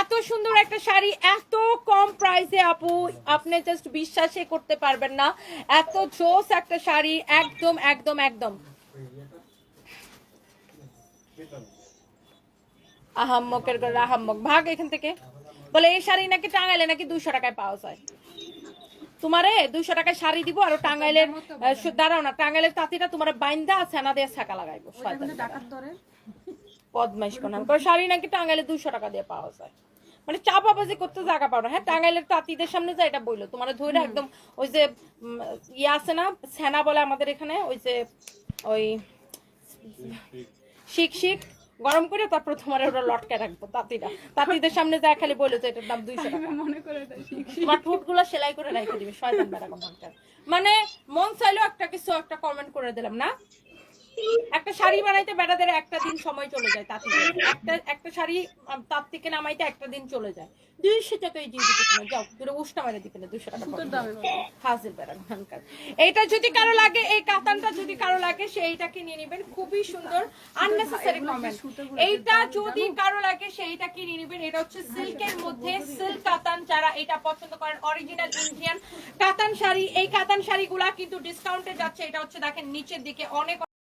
এত সুন্দর একটা শাড়ি, এত কম প্রাইসে আপু, আপনি জাস্ট বিশ্বাসই করতে পারবেন না। এত জোস একটা শাড়ি, একদম একদম একদম। আহাম্মকের করে আহাম্মক ভাগ এখান থেকে। বলে, এই শাড়ি নাকি টাঙ্গাইলে নাকি দুশো টাকায় পাওয়া যায়? তোমারে দুশো টাকায় শাড়ি দিব আর টাঙ্গাইলের দাঁড়াও না, টাঙ্গাইলের তাঁতিটা তোমার বাইন্দা সেনা দিয়ে ছাকা লাগাইবো। বদমাইশ কোন করে শাড়ি নাকি টাঙ্গাইলে দুশো টাকা দিয়ে পাওয়া যায়। মানে চাপাবাজি করতে জায়গা পাও না। হ্যাঁ টাঙ্গাইলের তাঁতিদের সামনে যা এটা বলল তোমার ধরে একদম ওই যে ইয়ে আছে না সেনা বলে আমাদের এখানে ওই যে ওই শিখ শিখ গরম করে তারপর তোমার ওটা লটকে রাখব তাঁতিরা। তাঁতিদের সামনে যা খালি বলল যে এটার দাম দুইশো টাকা। মনে করে তোমার ঠোঁটগুলো সেলাই করে রেখে দিবে শয়তান বেড়া মানে মন চাইলেও একটা কিছু একটা কমেন্ট করে দিলাম না? একটা শাড়ি বানাইতে বেড়াদের একটা দিন সময় চলে যায় তাঁতি। একটা একটা শাড়ি তাঁত থেকে নামাইতে একটা দিন চলে যায়। দুইশো টাকায় দিয়ে দিতে তোমার যাও দুটো উষ্টা মেরে দিতে না দুশো টাকা হাজির বেড়া কোনখানকার এইটা যদি কারও লাগে এই কাতানটা যদি কারও লাগে সেইটাকে নিয়ে নেবেন। খুবই সুন্দর আননেসেসারি কমেন্ট এইটা যদি কারও লাগে সেইটা কিনে নেবেন। এটা হচ্ছে সিল্কের মধ্যে সিল্ক কাতান যারা এটা পছন্দ করেন অরিজিনাল ইন্ডিয়ান কাতান শাড়ি। এই কাতান শাড়িগুলা কিন্তু ডিসকাউন্টে যাচ্ছে। এটা হচ্ছে দেখেন নিচের দিকে অনেক